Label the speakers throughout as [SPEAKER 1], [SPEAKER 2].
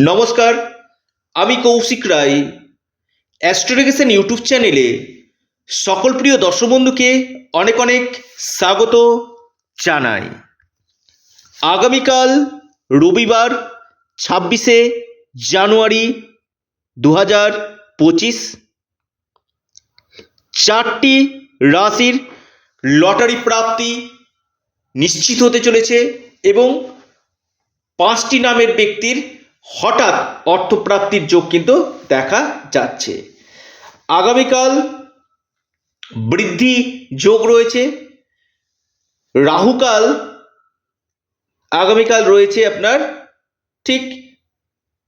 [SPEAKER 1] নমস্কার, আমি কৌশিক রায়। অ্যাস্ট্রোডিকেশন ইউটিউব চ্যানেলে সকল প্রিয় দর্শক বন্ধুকে অনেক অনেক স্বাগত জানাই। আগামীকাল রবিবার, ছাব্বিশে জানুয়ারি দু হাজার পঁচিশ। চারটি রাশির লটারি প্রাপ্তি নিশ্চিত হতে চলেছে এবং পাঁচটি নামের ব্যক্তির হঠাৎ অর্থপ্রাপ্তির যোগ কিন্তু দেখা যাচ্ছে। আগামীকাল বৃদ্ধি যোগ রয়েছে। রাহুকাল আগামীকাল রয়েছে আপনার ঠিক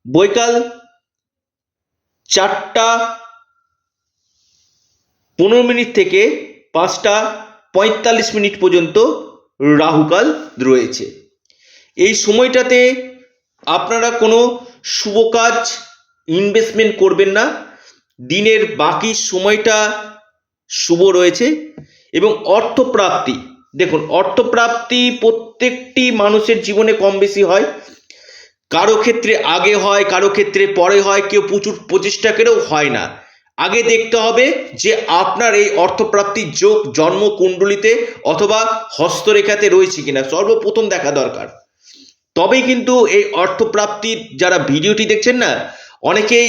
[SPEAKER 1] বৈকাল চারটা পনেরো মিনিট থেকে পাঁচটা পঁয়তাল্লিশ মিনিট পর্যন্ত রাহুকাল রয়েছে। এই সময়টাতে আপনারা কোনো শুভ কাজ ইনভেস্টমেন্ট করবেন না। দিনের বাকি সময়টা শুভ রয়েছে এবং অর্থপ্রাপ্তি, দেখুন, অর্থপ্রাপ্তি প্রত্যেকটি মানুষের জীবনে কম বেশি হয়। কারও ক্ষেত্রে আগে হয়, কারও ক্ষেত্রে পরে হয়, কেউ প্রচুর প্রচেষ্টা করেও হয় না। আগে দেখতে হবে যে আপনার এই অর্থপ্রাপ্তির যোগ জন্ম কুণ্ডলিতে অথবা হস্তরেখাতে রয়েছে কিনা। সর্বপ্রথম দেখা দরকার। তবেই কিন্তু এই অর্থপ্রাপ্তির যারা ভিডিওটি দেখছেন না, অনেকেই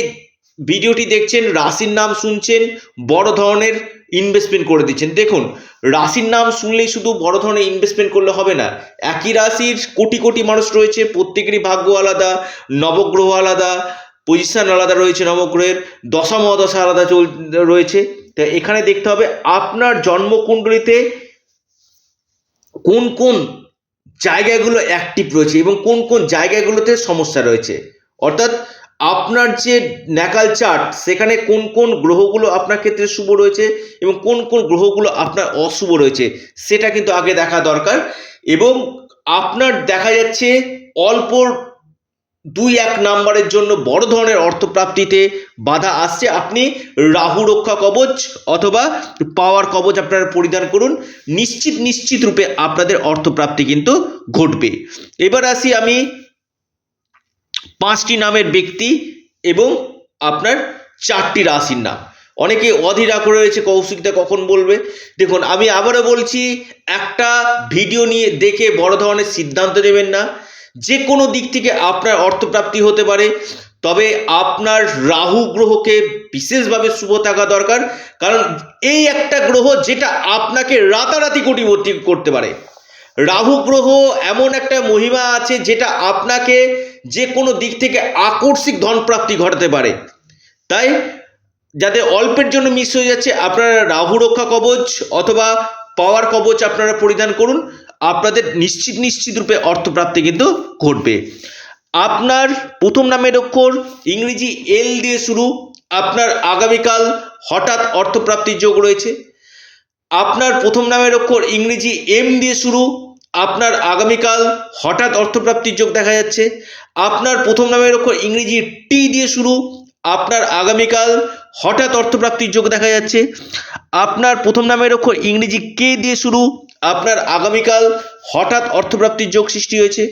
[SPEAKER 1] ভিডিওটি দেখছেন, রাশির নাম শুনছেন, বড় ধরনের ইনভেস্টমেন্ট করে দিচ্ছেন। দেখুন, রাশির নাম শুনলেই শুধু বড় ধরনের ইনভেস্টমেন্ট করলে হবে না, একই রাশির কোটি কোটি মানুষ রয়েছে, প্রত্যেকেরই ভাগ্য আলাদা, নবগ্রহ আলাদা পজিশন আলাদা রয়েছে নবগ্রহের, দশা মহাদশা আলাদা চল, রয়েছে। তা এখানে দেখতে হবে, আপনার জন্মকুণ্ডলিতে কোন কোন জায়গাগুলো অ্যাক্টিভ রয়েছে এবং কোন কোন জায়গাগুলোতে সমস্যা রয়েছে। অর্থাৎ আপনার যে ন্যাকাল চার্ট সেখানে কোন কোন গ্রহগুলো আপনার ক্ষেত্রে শুভ রয়েছে এবং কোন কোন গ্রহগুলো আপনার অশুভ রয়েছে, সেটা কিন্তু আগে দেখা দরকার এবং আপনার দেখা যাচ্ছে অল্প দুই এক নাম্বারের জন্য বড় ধরনের অর্থপ্রাপ্তিতে বাধা আসছে। আপনি রাহু রক্ষা কবচ অথবা পাওয়ার কবচ আপনারা পরিধান করুন। নিশ্চিত নিশ্চিত রূপে আপনাদের অর্থপ্রাপ্তি কিন্তু ঘটবে। এবার আসি আমি পাঁচটি নামের ব্যক্তি এবং আপনার চারটি রাশির নাম। অনেকে অধীরা করে রয়েছে কৌশিকটা কখন বলবে? দেখুন, আমি আবারও বলছি, একটা ভিডিও নিয়ে দেখে বড় ধরনের সিদ্ধান্ত নেবেন না। যে কোনো দিক থেকে আপনার অর্থপ্রাপ্তি হতে পারে। তবে আপনার রাহু গ্রহকে বিশেষভাবে শুভ থাকা দরকার। কারণ এই একটা গ্রহ যেটা আপনাকে রাতারাতি কোটিপতি করতে পারে। রাহু গ্রহ এমন একটা মহিমা আছে যেটা আপনাকে যে কোনো দিক থেকে আকস্মিক ধনপ্রাপ্তি ঘটাতে পারে। তাই যাতে অল্পের জন্য মিস হয়ে যাচ্ছে, আপনারা রাহু রক্ষা কবচ অথবা পাওয়ার কবচ আপনারা পরিধান করুন। আপনাদের নিশ্চিত নিশ্চিত রূপে অর্থপ্রাপ্তি কিন্তু ঘটবে। আপনার প্রথম নামের অক্ষর ইংরেজি এল দিয়ে শুরু, আপনার আগামীকাল হঠাৎ অর্থপ্রাপ্তির যোগ রয়েছে। আপনার প্রথম নামের অক্ষর ইংরেজি এম দিয়ে শুরু, আপনার আগামীকাল হঠাৎ অর্থপ্রাপ্তির যোগ দেখা যাচ্ছে। আপনার প্রথম নামের অক্ষর ইংরেজি টি দিয়ে শুরু, আপনার আগামীকাল হঠাৎ অর্থপ্রাপ্তির যোগ দেখা যাচ্ছে। আপনার প্রথম নামের অক্ষর ইংরেজি কে দিয়ে শুরু আপনার আগামীকাল হঠাৎ অর্থপ্রাপ্তির যোগ সৃষ্টি হয়েছে।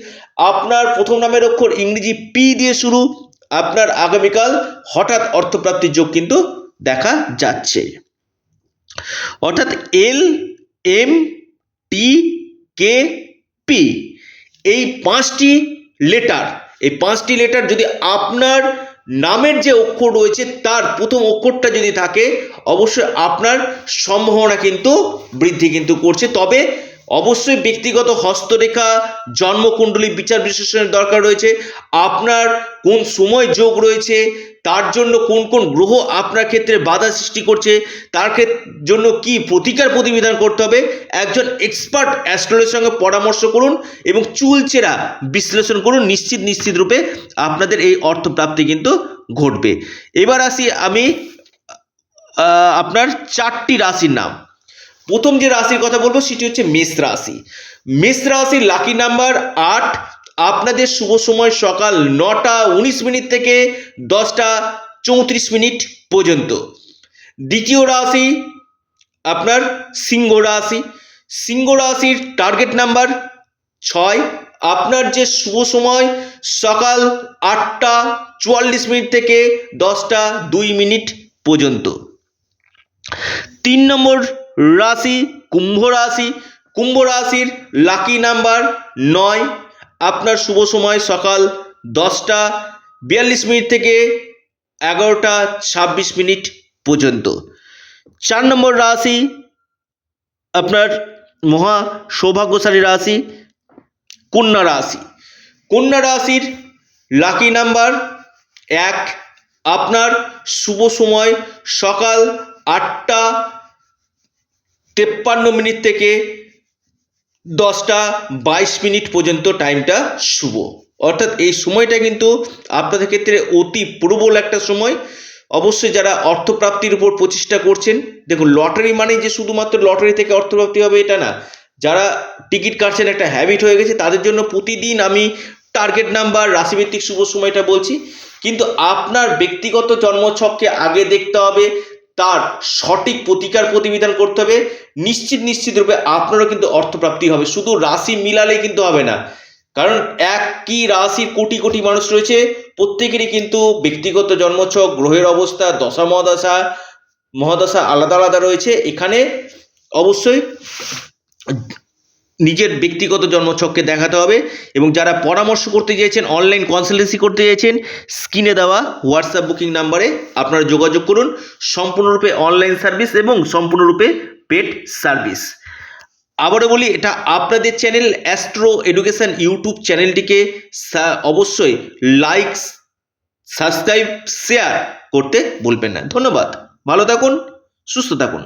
[SPEAKER 1] আপনার প্রথম নামের অক্ষর ইংরেজি পি দিয়ে শুরু। আপনার আগামীকাল হঠাৎ অর্থপ্রাপ্তির যোগ কিন্তু দেখা যাচ্ছে। অর্থাৎ L M T K P এই পাঁচটি লেটার এই পাঁচটি লেটার যদি আপনার নামের যে অক্ষর রয়েছে, তার প্রথম অক্ষরটা যদি থাকে, অবশ্যই আপনার সম্ভাবনা কিন্তু বৃদ্ধি কিন্তু করছে। তবে অবশ্যই ব্যক্তিগত হস্তরেখা, জন্মকুণ্ডলী বিচার বিশ্লেষণের দরকার রয়েছে। আপনার কোন সময় যোগ রয়েছে তার জন্য কোন কোন গ্রহ আপনার ক্ষেত্রে বাধা সৃষ্টি করছে, তার জন্য কি প্রতিকার প্রতিবিধান করতে হবে, একজন এক্সপার্ট অ্যাস্ট্রোলজির সঙ্গে পরামর্শ করুন এবং চুলচেরা বিশ্লেষণ করুন, নিশ্চিত নিশ্চিত রূপে আপনাদের এই অর্থপ্রাপ্তি কিন্তু ঘটবে। এবার আসি আমি আপনার চারটি রাশির নাম। প্রথম যে রাশির কথা বলব সেটি হচ্ছে মেষ রাশি। মেষ রাশির লাকি নাম্বার আট আপনাদের শুভ সময় সকাল নটা উনিশ মিনিট থেকে দশটা চৌত্রিশ মিনিট পর্যন্ত। দ্বিতীয় রাশি আপনার সিংহ রাশি। সিংহ রাশির টার্গেট নাম্বার ছয়। আপনার যে শুভ সময় সকাল আটটা চুয়াল্লিশ মিনিট থেকে দশটা দুই মিনিট পর্যন্ত। তিন নম্বর রাশি, কুম্ভ রাশি। কুম্ভ রাশির লাকি নাম্বার নয়। আপনার শুভ সময় সকাল দশটা বিয়াল্লিশ মিনিট থেকে এগারোটা ছাব্বিশ মিনিট পর্যন্ত। চার নম্বর রাশি আপনার মহা সৌভাগ্যশালী রাশি কন্যা রাশি। কন্যা রাশির লাকি নাম্বার এক। আপনার শুভ সময় সকাল আটটা তেপ্পান্ন মিনিট থেকে দশটা বাইশ মিনিট পর্যন্ত টাইমটা শুভ। অর্থাৎ এই সময়টা কিন্তু আপনাদের ক্ষেত্রে অতি প্রবল একটা সময়। অবশ্যই যারা অর্থপ্রাপ্তির উপর প্রচেষ্টা করছেন, দেখুন লটারি মানে যে শুধুমাত্র লটারি থেকে অর্থপ্রাপ্তি হবে এটা না। যারা টিকিট কাটছেন একটা হ্যাবিট হয়ে গেছে, তাদের জন্য প্রতিদিন আমি টার্গেট নাম্বার রাশিভিত্তিক শুভ সময়টা বলছি। কিন্তু আপনার ব্যক্তিগত জন্মছককে আগে দেখতে হবে তার সঠিক প্রতিকার প্রতিবিধান করতে হবে। নিশ্চিত নিশ্চিত রূপে আপনারও কিন্তু অর্থপ্রাপ্তি হবে। শুধু রাশি মিলালে কিন্তু হবে না। কারণ একই রাশির কোটি কোটি মানুষ রয়েছে। প্রত্যেকেরই কিন্তু ব্যক্তিগত জন্মছক, গ্রহের অবস্থা দশা মহাদশা মহাদশা আলাদা আলাদা রয়েছে। এখানে অবশ্যই নিজের ব্যক্তিগত জন্মছককে দেখাতে হবে এবং যারা পরামর্শ করতে চেয়েছেন অনলাইন কনসালটেন্সি করতে চেয়েছেন স্ক্রিনে দেওয়া হোয়াটসঅ্যাপ বুকিং নাম্বারে আপনারা যোগাযোগ করুন। সম্পূর্ণরূপে অনলাইন সার্ভিস এবং সম্পূর্ণরূপে পেড সার্ভিস আবারও বলি, এটা আপনাদের চ্যানেল অ্যাস্ট্রো এডুকেশন ইউটিউব চ্যানেলটিকে অবশ্যই লাইক সাবস্ক্রাইব শেয়ার করতে বলবেন না। ধন্যবাদ। ভালো থাকুন, সুস্থ থাকুন।